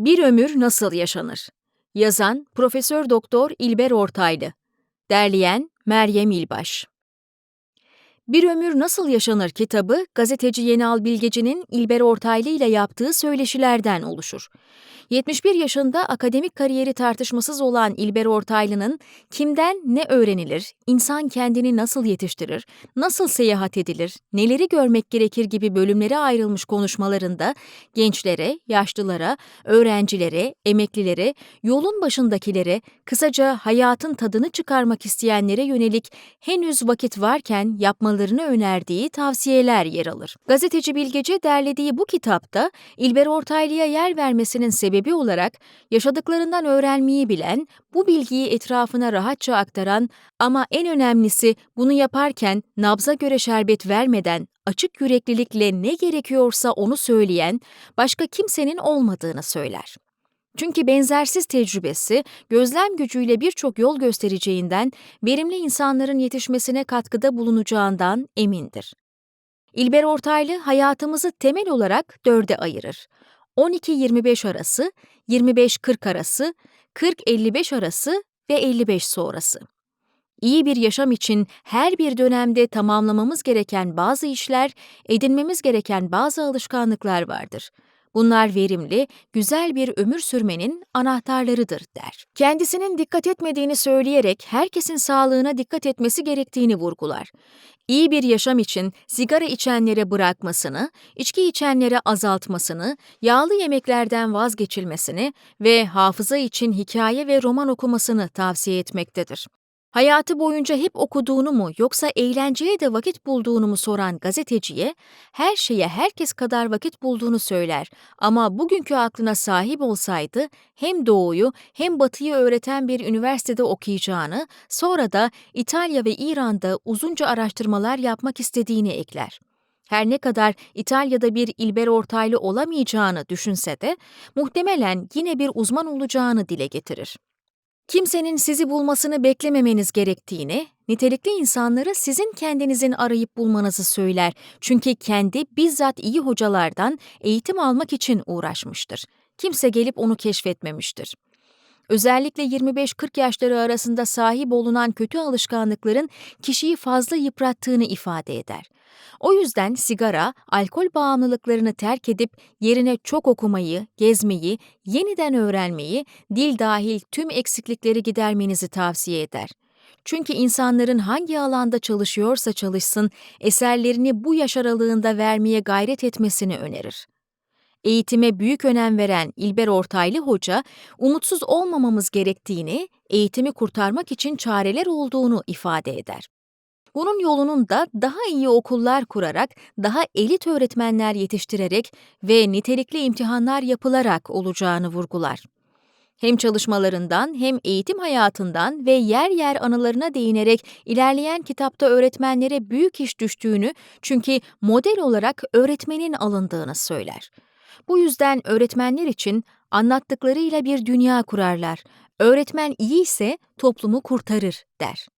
Bir ömür nasıl yaşanır? Yazan Profesör Doktor İlber Ortaylı. Derleyen Meryem İlbaş. Bir Ömür Nasıl Yaşanır kitabı gazeteci Yenal Bilgeci'nin İlber Ortaylı ile yaptığı söyleşilerden oluşur. 71 yaşında akademik kariyeri tartışmasız olan İlber Ortaylı'nın kimden ne öğrenilir, insan kendini nasıl yetiştirir, nasıl seyahat edilir, neleri görmek gerekir gibi bölümlere ayrılmış konuşmalarında gençlere, yaşlılara, öğrencilere, emeklilere, yolun başındakilere, kısaca hayatın tadını çıkarmak isteyenlere yönelik henüz vakit varken yapmalarını önerdiği tavsiyeler yer alır. Gazeteci Bilgeci derlediği bu kitapta İlber Ortaylı'ya yer vermesinin sebebi olarak yaşadıklarından öğrenmeyi bilen, bu bilgiyi etrafına rahatça aktaran ama en önemlisi bunu yaparken nabza göre şerbet vermeden açık yüreklilikle ne gerekiyorsa onu söyleyen başka kimsenin olmadığını söyler. Çünkü benzersiz tecrübesi, gözlem gücüyle birçok yol göstereceğinden, verimli insanların yetişmesine katkıda bulunacağından emindir. İlber Ortaylı hayatımızı temel olarak dörde ayırır. 12-25 arası, 25-40 arası, 40-55 arası ve 55 sonrası. İyi bir yaşam için her bir dönemde tamamlamamız gereken bazı işler, edinmemiz gereken bazı alışkanlıklar vardır. Bunlar verimli, güzel bir ömür sürmenin anahtarlarıdır der. Kendisinin dikkat etmediğini söyleyerek herkesin sağlığına dikkat etmesi gerektiğini vurgular. İyi bir yaşam için sigara içenlere bırakmasını, içki içenlere azaltmasını, yağlı yemeklerden vazgeçilmesini ve hafıza için hikaye ve roman okumasını tavsiye etmektedir. Hayatı boyunca hep okuduğunu mu yoksa eğlenceye de vakit bulduğunu mu soran gazeteciye her şeye herkes kadar vakit bulduğunu söyler ama bugünkü aklına sahip olsaydı hem doğuyu hem batıyı öğreten bir üniversitede okuyacağını, sonra da İtalya ve İran'da uzunca araştırmalar yapmak istediğini ekler. Her ne kadar İtalya'da bir İlber Ortaylı olamayacağını düşünse de muhtemelen yine bir uzman olacağını dile getirir. Kimsenin sizi bulmasını beklememeniz gerektiğini, nitelikli insanları sizin kendinizin arayıp bulmanızı söyler. Çünkü kendi bizzat iyi hocalardan eğitim almak için uğraşmıştır. Kimse gelip onu keşfetmemiştir. Özellikle 25-40 yaşları arasında sahip olunan kötü alışkanlıkların kişiyi fazla yıprattığını ifade eder. O yüzden sigara, alkol bağımlılıklarını terk edip yerine çok okumayı, gezmeyi, yeniden öğrenmeyi, dil dahil tüm eksiklikleri gidermenizi tavsiye eder. Çünkü insanların hangi alanda çalışıyorsa çalışsın, eserlerini bu yaş aralığında vermeye gayret etmesini önerir. Eğitime büyük önem veren İlber Ortaylı Hoca, umutsuz olmamamız gerektiğini, eğitimi kurtarmak için çareler olduğunu ifade eder. Bunun yolunun da daha iyi okullar kurarak, daha elit öğretmenler yetiştirerek ve nitelikli imtihanlar yapılarak olacağını vurgular. Hem çalışmalarından hem eğitim hayatından ve yer yer anılarına değinerek ilerleyen kitapta öğretmenlere büyük iş düştüğünü çünkü model olarak öğretmenin alındığını söyler. Bu yüzden öğretmenler için anlattıklarıyla bir dünya kurarlar. Öğretmen iyi ise toplumu kurtarır der.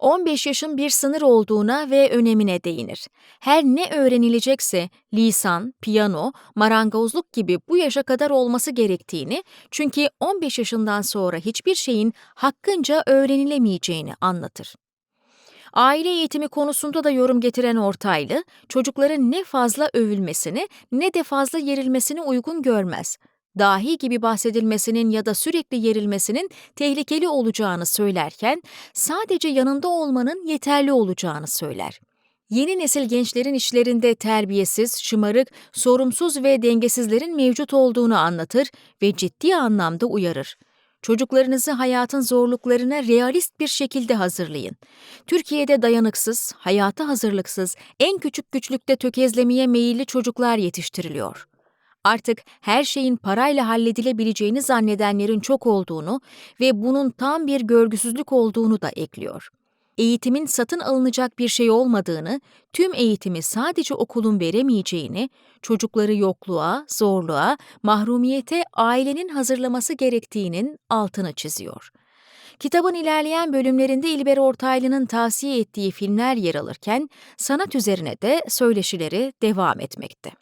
15 yaşın bir sınır olduğuna ve önemine değinir. Her ne öğrenilecekse lisan, piyano, marangozluk gibi bu yaşa kadar olması gerektiğini, çünkü 15 yaşından sonra hiçbir şeyin hakkınca öğrenilemeyeceğini anlatır. Aile eğitimi konusunda da yorum getiren Ortaylı, çocukların ne fazla övülmesini ne de fazla yerilmesini uygun görmez dahi gibi bahsedilmesinin ya da sürekli yerilmesinin tehlikeli olacağını söylerken sadece yanında olmanın yeterli olacağını söyler. Yeni nesil gençlerin işlerinde terbiyesiz, şımarık, sorumsuz ve dengesizlerin mevcut olduğunu anlatır ve ciddi anlamda uyarır. Çocuklarınızı hayatın zorluklarına realist bir şekilde hazırlayın. Türkiye'de dayanıksız, hayata hazırlıksız, en küçük güçlükte tökezlemeye meyilli çocuklar yetiştiriliyor artık her şeyin parayla halledilebileceğini zannedenlerin çok olduğunu ve bunun tam bir görgüsüzlük olduğunu da ekliyor. Eğitimin satın alınacak bir şey olmadığını, tüm eğitimi sadece okulun veremeyeceğini, çocukları yokluğa, zorluğa, mahrumiyete ailenin hazırlaması gerektiğinin altını çiziyor. Kitabın ilerleyen bölümlerinde İlber Ortaylı'nın tavsiye ettiği filmler yer alırken sanat üzerine de söyleşileri devam etmekte.